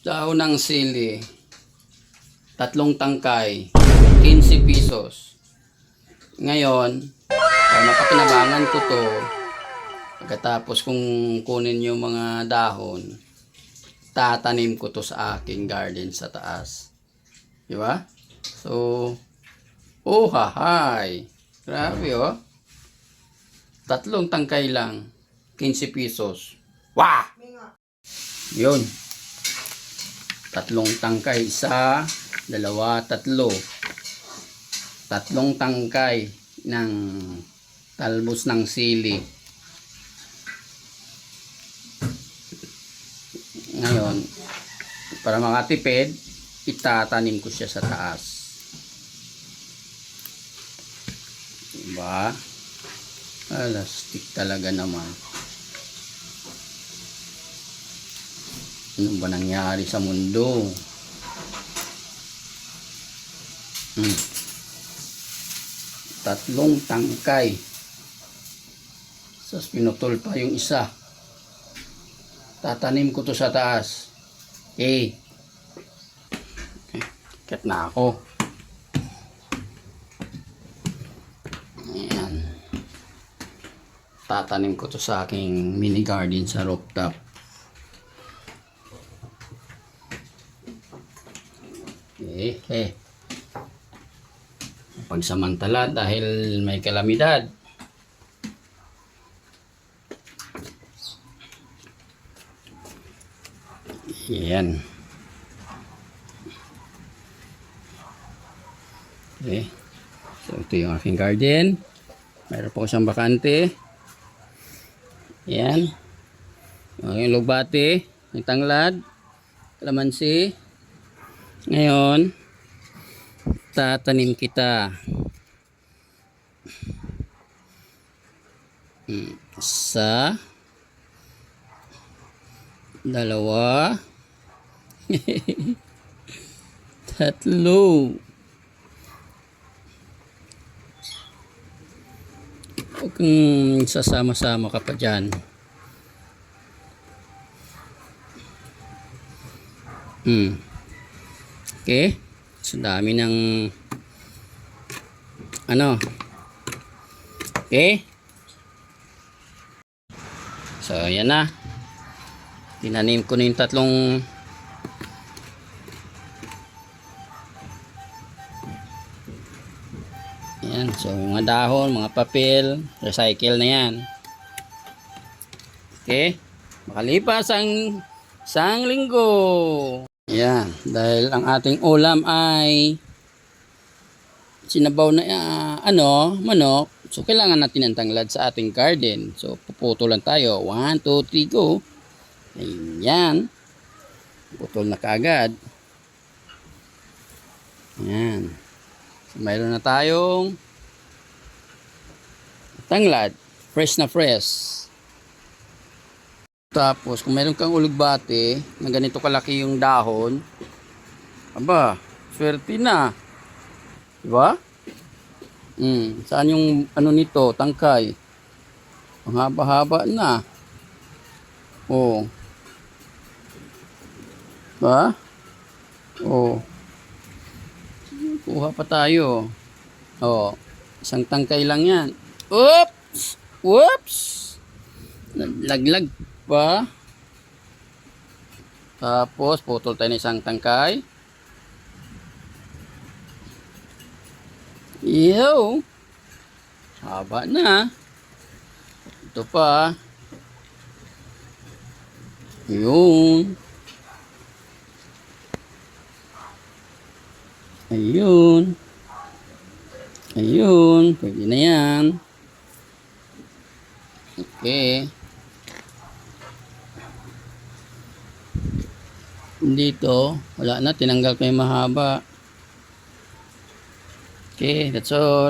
Dahon ng sili. Tatlong tangkay. 15 pesos. Ngayon, para mapakinabangan ko to, pagkatapos kung kunin yung mga dahon, tatanim ko to sa aking garden sa taas. Di ba? So, oh hahay. Grabe oh. Tatlong tangkay lang. 15 pesos. Wah! Yun. Tatlong tangkay. Isa, dalawa, tatlo. Tatlong tangkay ng talbos ng sili. Ngayon, para makatipid, itatanim ko siya sa taas. Diba? Alastik talaga naman. Ano ba nangyari sa mundo? Hmm. Tatlong tangkay. Tapos pinutol pa yung isa. Tatanim ko to sa taas. Eh. Okay. Kat na ako. Ayan. Tatanim ko to sa aking mini garden sa rooftop. Eh. Pagsamantala dahil may kalamidad. Yan. Okay. So, ito yung aking garden. Mayroon po siyang bakante. Yan. Yung lugbate. Yung tanglad. Kalamansi. Ngayon, tatanim kita. Hmm, Sa dalawa tatlo Huwag kang sasama-sama ka pa dyan. Hmm. Okay. So, dami ng ano. Okay. So, yan na. Tinanim ko na yung tatlong Yan. So, mga dahon, mga papel, recycle na yan. Okay. Makalipas ang isang linggo. Yan. Dahil ang ating ulam ay sinabaw na ah, ano, manok. So, kailangan natin ng tanglad sa ating garden. So, puputulan tayo. 1, 2, 3, go. Ayan. Putol na kaagad. Ayan. So, mayroon na tayong tanglad. Fresh na fresh. Tapos, kung mayroon kang ulugbate na ganito kalaki yung dahon, aba, swerte na. Diba? Hmm, saan yung ano nito, tangkay? Ang haba-haba na. Oh. Ba? Oh. Kuha pa tayo. Oh. Isang tangkay lang yan. Oops! Whoops! Laglag pa. Tapos, putol tayo ng isang tangkay. Yo! Haba na. Ito pa. Yun. Ayun. Ayun. Pwede na yan. Okay. Dito, wala na. Tinanggal ko yung mahaba. Okay, that's all.